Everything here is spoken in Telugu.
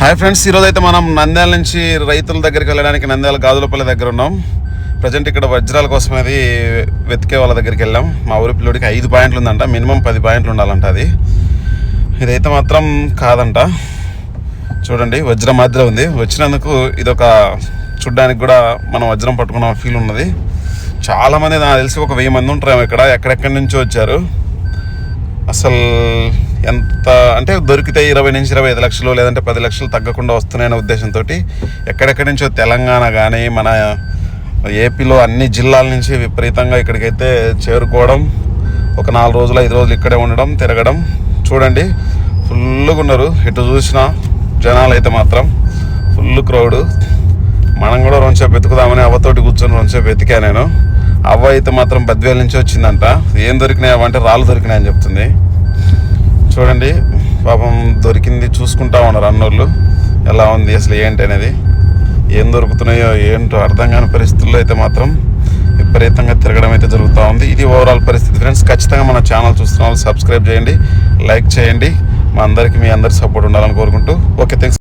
హాయ్ ఫ్రెండ్స్ ఈరోజు అయితే మనం నంద్యాల నుంచి రైతుల దగ్గరికి వెళ్ళడానికి నంద్యాల గాజులపల్లి దగ్గర ఉన్నాం. ప్రజెంట్ ఇక్కడ వజ్రాల కోసం అది వెతికే వాళ్ళ దగ్గరికి వెళ్ళాం. మా ఊరి పిల్లడికి ఐదు పాయింట్లు ఉందంట మినిమం పది పాయింట్లు ఉండాలంట అది. ఇదైతే మాత్రం కాదంట. చూడండి వజ్రం మాదిరి ఉంది. వచ్చినందుకు ఇదొక చూడ్డానికి కూడా మనం వజ్రం పట్టుకున్న ఫీల్ ఉన్నది. చాలామంది నాకు తెలిసి ఒక వెయ్యి మంది ఉంటారు ఇక్కడ ఎక్కడెక్కడి నుంచో వచ్చారు. అసలు ఎంత అంటే దొరికితే ఇరవై నుంచి ఇరవై ఐదు లక్షలు లేదంటే పది లక్షలు తగ్గకుండా వస్తున్నాయనే ఉద్దేశంతో ఎక్కడెక్కడి నుంచో తెలంగాణ కానీ మన ఏపీలో అన్ని జిల్లాల నుంచి విపరీతంగా ఇక్కడికైతే చేరుకోవడం ఒక నాలుగు రోజులు ఐదు రోజులు ఇక్కడే ఉండడం తిరగడం. చూడండి ఫుల్గా ఉన్నారు. ఎటు చూసినా జనాలు అయితే మాత్రం ఫుల్ క్రౌడ్. మనం కూడా రొంచే వెతుకుదామని అవ్వతోటి కూర్చొని రొంచేపు వెతికా నేను. అవ్వ అయితే మాత్రం బద్వేల నుంచి వచ్చిందంట. ఏం దొరికినాయి అవ్వ అంటే రాళ్ళు దొరికినాయి అని చెప్తుంది. చూడండి. పాపం దొరికింది చూసుకుంటా ఉన్నారు అన్నోళ్ళు. ఎలా ఉంది అసలు ఏంటి అనేది. ఏం దొరుకుతున్నాయో ఏంటో అర్థం కాని పరిస్థితుల్లో అయితే మాత్రం విపరీతంగా తిరగడం అయితే జరుగుతూ ఉంది. ఇది ఓవరాల్ పరిస్థితి ఫ్రెండ్స్ ఖచ్చితంగా మన ఛానల్ చూస్తున్న వాళ్ళు సబ్స్క్రైబ్ చేయండి లైక్ చేయండి. మా అందరికీ మీ అందరి సపోర్ట్ ఉండాలని కోరుకుంటూ. Okay thanks